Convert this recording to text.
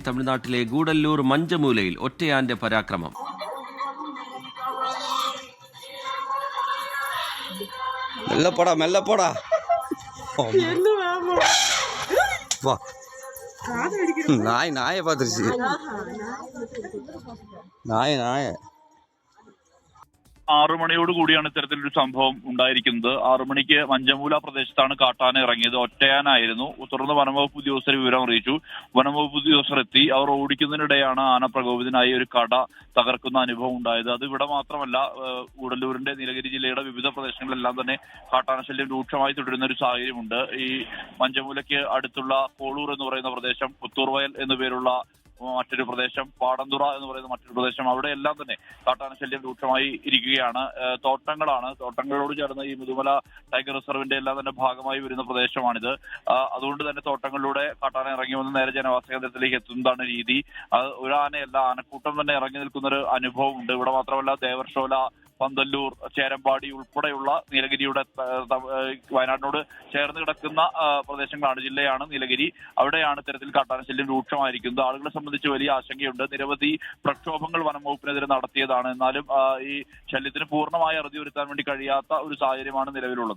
തമിഴ്നാട്ടിലെ ഗൂഡല്ലൂർ മഞ്ചമൂലയിൽ ഒറ്റയാന്റെ പരാക്രമം மெல்ல போடா மெல்ல போடா வா நாய் நாயை பார்த்துருச்சு நாய നായ ആറു മണിയോട് കൂടിയാണ് ഇത്തരത്തിലൊരു സംഭവം ഉണ്ടായിരിക്കുന്നത്. ആറു മണിക്ക് മഞ്ചമൂല പ്രദേശത്താണ് കാട്ടാന ഇറങ്ങിയത്. ഒറ്റയാനായിരുന്നു. തുടർന്ന് വനംവകുപ്പ് ഉദ്യോഗസ്ഥർ വിവരം അറിയിച്ചു. വനംവകുപ്പ് ഉദ്യോഗസ്ഥർ എത്തി. അവർ ഓടിക്കുന്നതിനിടെയാണ് ആന പ്രകോപിതനായി ഒരു കട തകർക്കുന്ന അനുഭവം ഉണ്ടായത്. അത് ഇവിടെ മാത്രമല്ല ഗൂഡല്ലൂരിന്റെ നീലഗിരി ജില്ലയുടെ വിവിധ പ്രദേശങ്ങളിലെല്ലാം തന്നെ കാട്ടാന ശല്യം രൂക്ഷമായി തുടരുന്ന ഒരു സാഹചര്യമുണ്ട്. ഈ മഞ്ചമൂലയ്ക്ക് അടുത്തുള്ള കോളൂർ എന്ന് പറയുന്ന പ്രദേശം പുത്തൂർവയൽ എന്നു പേരുള്ള മറ്റൊരു പ്രദേശം പാടന്തുറ എന്ന് പറയുന്ന മറ്റൊരു പ്രദേശം അവിടെ എല്ലാം തന്നെ കാട്ടാന ശല്യം രൂക്ഷമായി ഇരിക്കുകയാണ്. തോട്ടങ്ങളാണ്. തോട്ടങ്ങളോട് ചേർന്ന് ഈ മുതുമല ടൈഗർ റിസർവിന്റെ എല്ലാം തന്നെ ഭാഗമായി വരുന്ന പ്രദേശമാണിത്. അതുകൊണ്ട് തന്നെ തോട്ടങ്ങളിലൂടെ കാട്ടാന ഇറങ്ങി വന്ന് നേരെ ജനവാസ കേന്ദ്രത്തിലേക്ക് എത്തുന്നതാണ് രീതി. ഒരു ആനയല്ല ആനക്കൂട്ടം തന്നെ ഇറങ്ങി നിൽക്കുന്ന ഒരു അനുഭവമുണ്ട്. ഇവിടെ മാത്രമല്ല ദേവർഷോല പന്തല്ലൂർ ചേരമ്പാടി ഉൾപ്പെടെയുള്ള നീലഗിരിയുടെ വയനാടിനോട് ചേർന്ന് കിടക്കുന്ന പ്രദേശങ്ങളാണ് ജില്ലയാണ് നീലഗിരി. അവിടെയാണ് ഇത്തരത്തിൽ കാട്ടാന ശല്യം രൂക്ഷമായിരിക്കുന്നത്. ആളുകളെ സംബന്ധിച്ച് വലിയ ആശങ്കയുണ്ട്. നിരവധി പ്രക്ഷോഭങ്ങൾ വനം വകുപ്പിനെതിരെ നടത്തിയതാണ്. എന്നാലും ഈ ശല്യത്തിന് പൂർണമായി അറുതി വരുത്താൻ വേണ്ടി കഴിയാത്ത ഒരു സാഹചര്യമാണ് നിലവിലുള്ളത്.